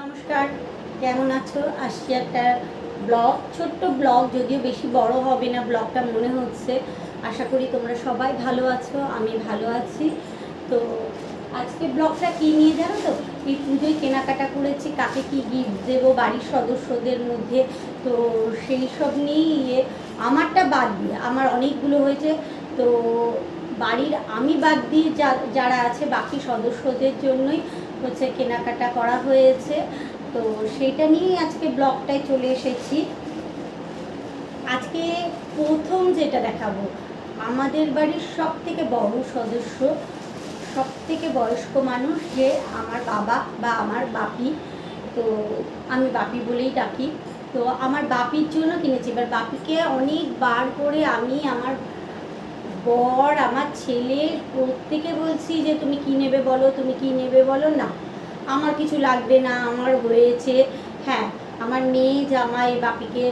নমস্কার, কেমন আছো? আসছি একটা ব্লগ, ছোট্ট ব্লগ, যদিও বেশি বড় হবে না ব্লগটা মনে হচ্ছে। আশা করি তোমরা সবাই ভালো আছো, আমি ভালো আছি। তো আজকে ব্লগটা কী নিয়ে জানো তো? এই পুজোয় কেনাকাটা করেছি, কাকে কি গিফট দেবো, বাড়ির সদস্যদের মধ্যে। তো সেই সব নিয়ে আমারটা বাদ দিয়ে, আমার অনেকগুলো হয়েছে। তো বাড়ির আমি বাদ দিয়ে যারা আছে, বাকি সদস্যদের জন্যই হচ্ছে কেনাকাটা করা হয়েছে। তো সেইটা নিয়েই আজকে ব্লগটায় চলে এসেছি। আজকে প্রথম যেটা দেখাবো, আমাদের বাড়ির সব থেকে বড় সদস্য সব থেকে বয়স্ক মানুষ যে আমার বাবা বা আমার বাপি। তো আমি বাপি বলেই ডাকি। তো আমার বাপির জন্য কিনেছি। এবার বাপিকে অনেকবার করে আমি আমার বর আমার ছেলে প্রত্যেকে বলছি যে, তুমি কি নেবে বলো? তুমি কি নেবে বলো? না, আমার কিছু লাগবে না, আমার হয়েছে। হ্যাঁ আমার মেয়ে জামাই বাপিকে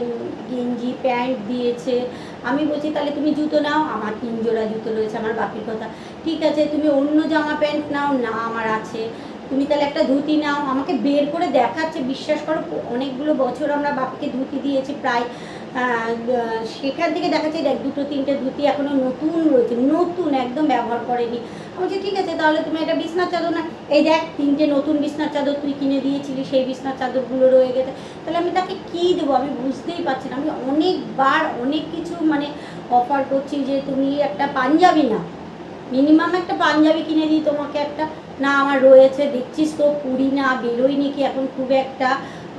গেঞ্জি, প্যান্ট দিয়েছে। আমি বলছি, তাহলে তুমি জুতো নাও। আমার তিন জোড়া জুতো রয়েছে আমার বাপির কথা। ঠিক আছে, তুমি অন্য জামা প্যান্ট নাও। না, আমার আছে। তুমি তাহলে একটা ধুতি নাও। আমাকে বের করে দেখাচ্ছে, বিশ্বাস করো, অনেকগুলো বছর আমরা বাপিকে ধুতি দিয়েছি প্রায়। সেখান থেকে দেখাচ্ছে, দেখ, দুটো, তিনটে ধুতি এখনও নতুন রয়েছে, নতুন, একদম ব্যবহার করেনি। আমি বলছি, ঠিক আছে, তাহলে তুমি একটা বিছনার চাদর না এই দেখ, তিনটে নতুন বিছনার চাদর তুই কিনে দিয়েছিলি, সেই বিছনার চাদরগুলো রয়ে গেছে। তাহলে আমি তাকে কী দেবো? আমি বুঝতেই পারছি না। আমি অনেকবার অনেক কিছু মানে অফার করছি যে, তুমি একটা পাঞ্জাবি না মিনিমাম একটা পাঞ্জাবি কিনে দিই তোমাকে একটা। না, আমার রয়েছে, দেখছিস তো পুরি না বেরোই কি? এখন খুব একটা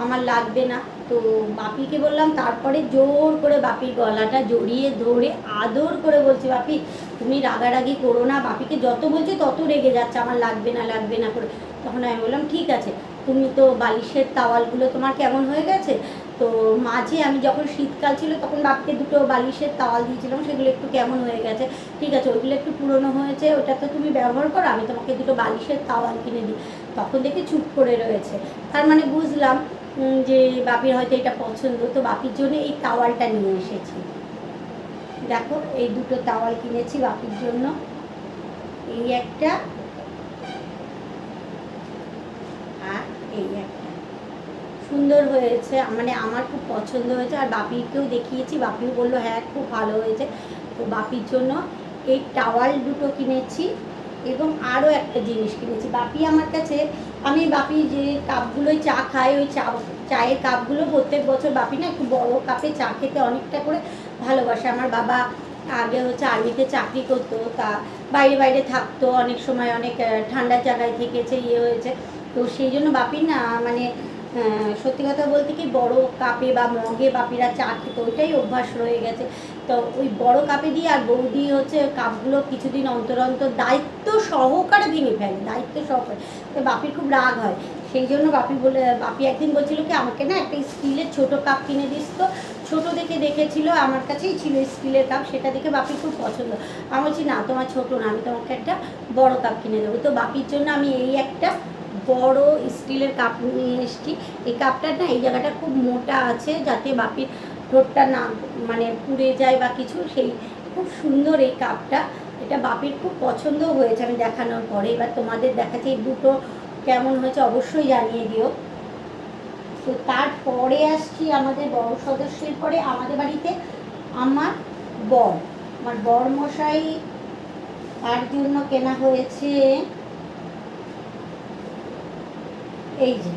আমার লাগবে না। তো বাপিকে বললাম, তারপরে জোর করে বাপির গলাটা জড়িয়ে ধরে আদর করে বলছি, বাপি, তুমি রাগারাগি করো না, বাপিকে যত বলছি তত রেগে যাচ্ছে, আমার লাগবে না লাগবে না করে। তখন আমি বললাম, ঠিক আছে, তুমি তো বালিশের তাওয়ালগুলো তোমার কেমন হয়ে গেছে? তো মাঝে আমি যখন শীতকাল ছিল, তখন বাপকে দুটো বালিশের তাওয়াল দিয়েছিলাম, সেগুলো একটু কেমন হয়ে গেছে? ঠিক আছে, ওইগুলো একটু পুরনো হয়েছে, ওটা তো তুমি ব্যবহার করো, আমি তোমাকে দুটো বালিশের তাওয়াল কিনে দিই। তখন দেখি চুপ করে রয়েছে। তার মানে বুঝলাম যে বাপির হয়তো এটা পছন্দ, তো বাপির জন্য এই তাওয়ালটা নিয়ে এসেছি। দেখো, এই দুটো তাওয়াল কিনেছি বাপির জন্য। এই একটা আর এই একটা। সুন্দর হয়েছে মানে আমার খুব পছন্দ হয়েছে। আর বাপিকেও দেখিয়েছি, বাপিও বলল হ্যাঁ খুব ভালো হয়েছে। তো বাপির জন্য এই টাওয়াল দুটো কিনেছি। এবং আরও একটা জিনিস কিনেছি। বাপি আমার কাছে আমি বাপি যে কাপগুলোয় চা খাই ওই চা চায়ের কাপগুলো প্রত্যেক বছর বাপি না একটু বড় কাপে চা খেতে অনেকটা করে ভালোবাসে। আমার বাবা আগে হচ্ছে আর্মিতে চাকরি করতো তা বাইরে বাইরে থাকতো অনেক সময় অনেক আহ, ঠান্ডা জায়গায় থেকেছে ইয়ে হয়েছে। তো সেই জন্য বাপি না মানে সত্যি কথা বলতে কি বড় কাপে বা মগে বাপিরা চা খেতো ওইটাই অভ্যাস রয়ে গেছে। তো ওই বড় কাপে দিয়ে আর বৌদি হচ্ছে কাপগুলো কিছুদিন অন্তর অন্তর দায়িত্ব সহকারে ভেঙে ফেলে, দায়িত্ব সহকারে। তো বাপির খুব রাগ হয়। সেই জন্য বাপি বলে, বাপি একদিন বলছিল কি, আমাকে না একটা স্টিলের ছোট কাপ কিনে দিস তো। ছোটো দেখে দেখেছিল, আমার কাছেই ছিল স্টিলের কাপ, সেটা দেখে বাপির খুব পছন্দ। আমি বলছি, না, তোমার ছোট না, আমি তোমাকে একটা বড় কাপ কিনে দেবো। তো বাপির জন্য আমি এই একটা বড় স্টিলের কাপ নিয়ে এসেছি। এই কাপটার না এই জায়গাটা খুব মোটা আছে, যাতে বাপির ঠোঁটটা না মানে পুড়ে যায় বা কিছু, সেই খুব সুন্দর এই কাপটা। এটা বাপির খুব পছন্দ হয়েছে আমি দেখানোর পরে। এবার তোমাদের দেখাচ্ছি এই দুটো কেমন হয়েছে, অবশ্যই জানিয়ে দিও। তো তারপরে আসছি আমাদের বড় সদস্যের পরে, আমাদের বাড়িতে আমার বর। আমার বর মশাই তার জন্য কেনা হয়েছে এই যে।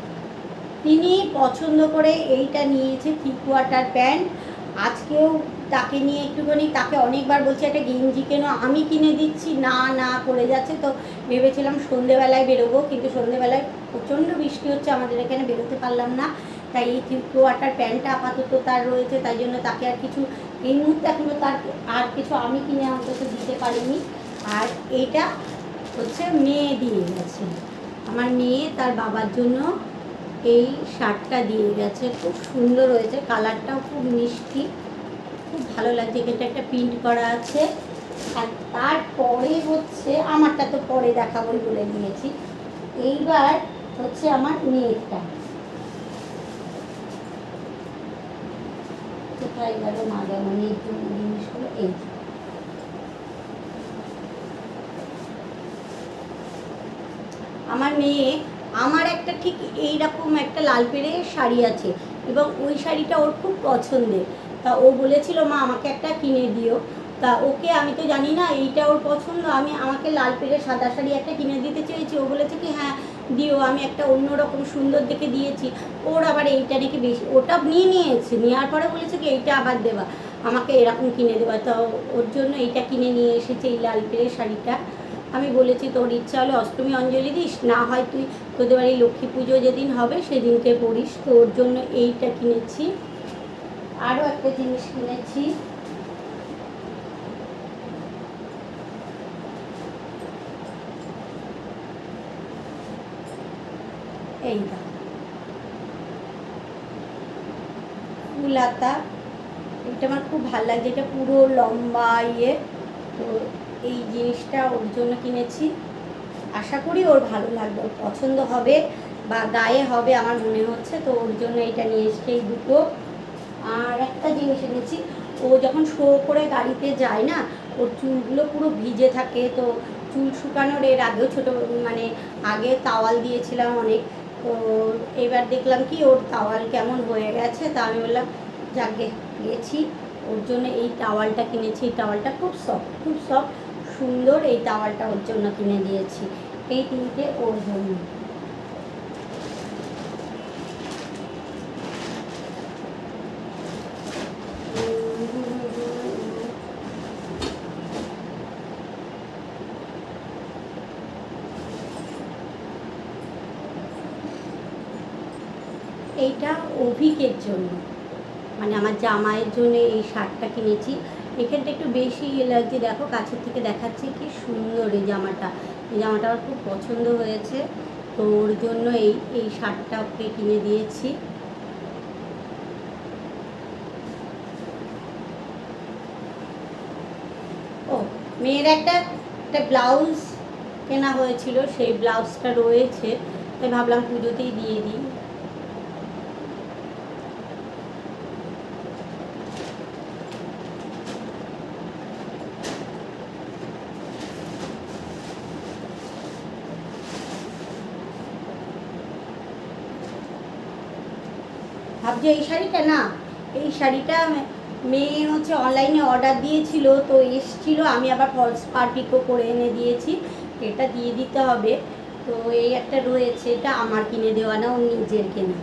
তিনি পছন্দ করে এইটা নিয়েছে থ্রি ওয়াটার প্যান্ট আজকেও তাকে নিয়ে একটুখানি, তাকে অনেকবার বলছি, একটা গেঞ্জি কেন? আমি কিনে দিচ্ছি। না না করে যাচ্ছে তো। ভেবেছিলাম সন্ধেবেলায় বেরোবো, কিন্তু সন্ধেবেলায় প্রচণ্ড বৃষ্টি হচ্ছে, আমাদের এখানে বেরোতে পারলাম না। তাই এই থ্রি কোয়ার্টার প্যান্টটা আপাতত তার রয়েছে, তাই জন্য তাকে আর কিছু এই মুহূর্তে এখনও তার আর কিছু আমি কিনে অন্তত দিতে পারিনি। আর এইটা হচ্ছে মেয়ে দিয়ে গেছে। আমার মেয়ে তার বাবার জন্য এই শার্টটা দিয়ে গেছে। খুব সুন্দর হয়েছে। কালারটাও খুব মিষ্টি। খুব ভালো লাগছে। এখানটা একটা প্রিন্ট করা আছে। আর তারপরে হচ্ছে, আমারটা তো পরে দেখাবোই বলে নিয়েছি। এইবার হচ্ছে আমার মেয়েরটা। জন্য জিনিসগুলো এই আমার মেয়ে আমার একটা ঠিক এইরকম একটা লাল পেড়ে শাড়ি আছে এবং ওই শাড়িটা ওর খুব পছন্দের। তা ও বলেছিল, মা, আমাকে একটা কিনে দিও। তা ওকে আমি তো জানি না, এইটা ওর পছন্দ। আমি আমাকে লাল পেড়ে সাদা শাড়ি একটা কিনে দিতে চেয়েছি। ও বলেছে কি হ্যাঁ দিও, আমি একটা অন্য রকম সুন্দর দেখে দিয়েছি। ওর আবার এইটা নাকি বেশি, ওটা নিয়ে নিয়েছে। নেওয়ার পরে বলেছে কি, এইটা আবার দেবা, আমাকে এরকম কিনে দেবা। তো ওর জন্য এইটা কিনে নিয়ে এসেছে এই লাল পেড়ে শাড়িটা। আমি বলেছি, তোর ইচ্ছা হলে অষ্টমী অঞ্জলি দিস, না হয় তুই তোদের বাড়ি লক্ষ্মী পুজো যেদিন হবে সেদিনকে পড়িস। তোর জন্য এইটা কিনেছি। আরও একটা জিনিস কিনেছি। এই দাও ফুলাতা এটা আমার খুব ভালো লাগছে এটা পুরো লম্বা ইয়ে। তো এই জিনিসটা ওর জন্য কিনেছি। আশা করি ওর ভালো লাগবে, ওর পছন্দ হবে বা গায়ে হবে আমার মনে হচ্ছে, তো ওর জন্য এটা নিয়ে এসছে এই দুটো। আর একটা জিনিস এনেছি, ও যখন শো করে গাড়িতে যায় না, ওর চুলগুলো পুরো ভিজে থাকে, তো চুল শুকানোর এর আগেও ছোটো মানে আগে তাওয়াল দিয়েছিলাম অনেক, তো এবার দেখলাম কি ওর তাওয়াল কেমন হয়ে গেছে, তা আমি বললাম, যাকে গেছি। ওর জন্য এই টাওয়ালটা কিনেছি, এই টাওয়ালটা খুব সফট খুব সফট সুন্দর এই টাওয়ালটা ওর জন্য কিনে দিয়েছি। এই তিনটে ওর জন্য। এইটা অভিকের জন্য। মানে আমার জামাইয়ের জন্য এই শার্টটা কিনেছি। এখানটা একটু বেশি ইয়ে লাগছে। দেখো, কাছের থেকে দেখাচ্ছে কি সুন্দর এই জামাটা। এই জামাটা আমার খুব পছন্দ হয়েছে। তো ওর জন্য এই এই শার্টটা ওকে কিনে দিয়েছি। ও, মেয়ের একটা একটা ব্লাউজ কেনা হয়েছিল। সেই ব্লাউজটা রয়েছে। তাই ভাবলাম পুজোতেই দিয়ে দিই। ভাবছি এই শাড়িটা না, এই শাড়িটা মেয়ে হচ্ছে অনলাইনে অর্ডার দিয়েছিল, তো এসছিল, আমি আবার ফলস পার্টিকও করে এনে দিয়েছি, এটা দিয়ে দিতে হবে। তো এই একটা রয়েছে, এটা আমার কিনে দেওয়া না, ও নিজের কেনা।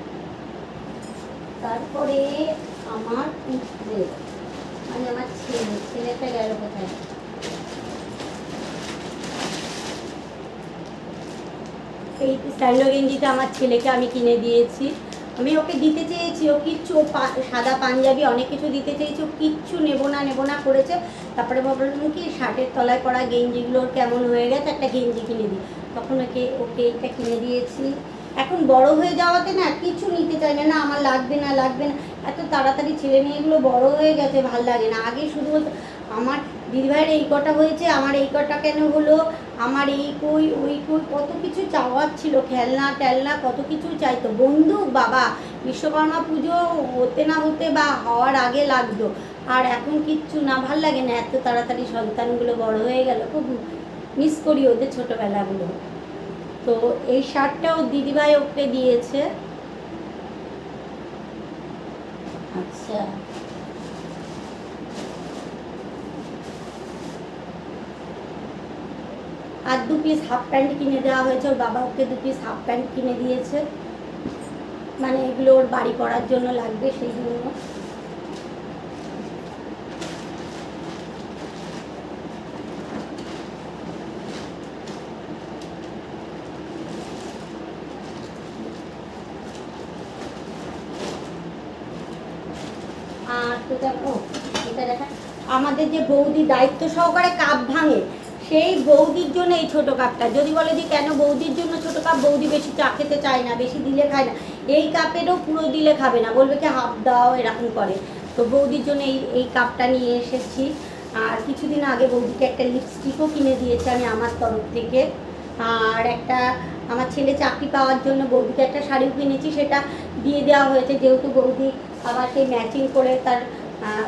তারপরে আমার মানে আমার ছেলে, ছেলেটা গেল কোথায়? এই স্ট্যান্ডো গেঞ্জিটা আমার ছেলেকে আমি কিনে দিয়েছি। আমি ওকে দিতে চেয়েছি, ও কিচ্ছু সাদা পাঞ্জাবি অনেক কিছু দিতে চেয়েছি, ও কিচ্ছু নেব না নেব না করেছে। তারপরে ভাবলাম, কি শার্টের তলায় পরা গেঞ্জিগুলোর কেমন হয়ে গেছে? একটা গেঞ্জি কিনে দিই। তখন ওকে ওকে এইটা কিনে দিয়েছি। এখন বড় হয়ে যাওয়াতে না কিছু নিতে চায় না না আমার লাগবে না লাগবে না। এত তাড়াতাড়ি ছেলে মেয়েগুলো বড় হয়ে গেছে, ভালো লাগে না। আগে শুধু আমার দিদিভাইয়ের এই কটা হয়েছে, আমার এই কটা কেন হলো? আমার এই কই, ওই কই, কত কিছু চাওয়ার ছিল, খেলনা, টেলনা, কত কিছু চাইতো। বন্দুক বাবা, বিশ্বকর্মা পুজো হতে না হতে বা হওয়ার আগে লাগতো। আর এখন কিচ্ছু না, ভালো লাগে না। এত তাড়াতাড়ি সন্তানগুলো বড় হয়ে গেল খুব মিস করি ওদের ছোটোবেলাগুলো। তো এই শার্টটাও দিদিভাই ওকে দিয়েছে। আচ্ছা। আর দু পিস হাফ প্যান্ট কিনে দেওয়া হয়েছে, ওর বাবা ওকে দু পিস হাফ প্যান্ট কিনে দিয়েছে। মানে এগুলো ওর বাড়ি করার জন্য লাগবে সেই জন্য। আর তো দেখো, এটা আমাদের যে বৌদি দায়িত্ব সহকারে কাপ ভাঙে সেই বৌদির জন্য এই ছোট কাপটা। যদি বলে যে কেন বৌদির জন্য ছোট কাপ, বৌদি বেশি চা খেতে চায় না, বেশি দিলে খায় না, এই কাপেরও পুরো দিলে খাবে না। বলবে কি হাফ দাও, এরকম করে। তো বৌদির জন্য এই এই কাপটা নিয়ে এসেছি। আর কিছুদিন আগে বৌদিকে একটা লিপস্টিকও কিনে দিয়েছে আমি আমার তরফ থেকে। আর একটা, আমার ছেলে চাকরি পাওয়ার জন্য বৌদিকে একটা শাড়িও কিনেছি, সেটা দিয়ে দেওয়া হয়েছে। যেহেতু বৌদি আবার সেই ম্যাচিং করে তার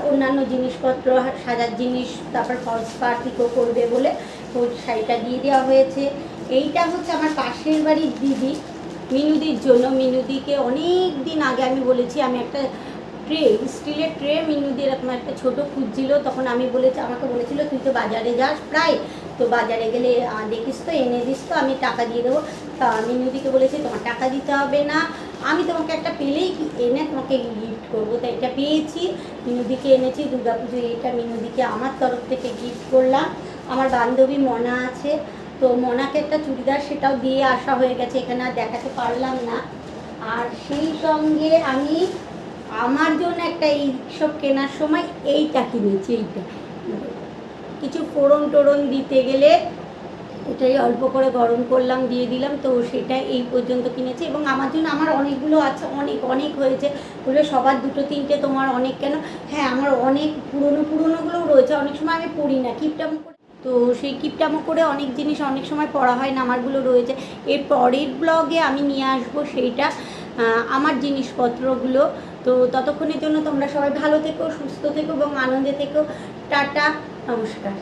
অন্যান্য জিনিসপত্র, সাজার জিনিস, তারপর ফলস পার্টিকও করবে বলে ওই শাড়িটা দিয়ে দেওয়া হয়েছে। এইটা হচ্ছে আমার পাশের বাড়ির দিদি, মিনুদির জন্য। মিনুদিকে অনেক দিন আগে আমি বলেছি, আমি একটা ট্রে স্টিলের ট্রে মিনুদি এরকম একটা ছোটো খুঁজছিল। তখন আমি বলেছি, আমাকে বলেছিল, তুই তো বাজারে যাস প্রায়। তো বাজারে গেলে দেখিস তো, এনে দিস তো, আমি টাকা দিয়ে দেবো। তা মিনুদিকে বলেছি, তোমার টাকা দিতে হবে না। আমি তোমাকে একটা পেলেই এনে তোমাকে করব তাই এটা পেয়েছি। মিনুদিকে এনেছি দুর্গাপুজো এটা মিনুদিকে আমার তরফ থেকে গিফট করলাম। আমার বান্ধবী মনা আছে, তো মনাকে একটা চুড়িদার সেটাও দিয়ে আসা হয়ে গেছে, এখানে আর দেখাতে পারলাম না। আর সেই সঙ্গে আমি আমার জন্য একটা এই এইসব কেনার সময় এইটা কিনেছি, এইটা। কিছু ফোড়ন টোড়ন দিতে গেলে এটাই অল্প করে গরম করলাম, দিয়ে দিলাম, তো সেটা এই পর্যন্ত কিনেছি। এবং আমার জন্য আমার অনেকগুলো আছে, অনেক অনেক হয়েছে। বলে সবার দুটো, তিনটে তোমার অনেক কেন? হ্যাঁ আমার অনেক পুরনো, পুরনোগুলোও রয়েছে, অনেক সময় আমি পড়ি না কিপটামো করে তো সেই কিপটামো করে অনেক জিনিস অনেক সময় পড়া হয় না, আমারগুলো রয়েছে। এর পরের ব্লগে আমি নিয়ে আসব সেইটা আমার জিনিসপত্রগুলো। তো ততক্ষণের জন্য তোমরা সবাই ভালো থেকো, সুস্থ থেকো এবং আনন্দে থেকো। টাটা, নমস্কার।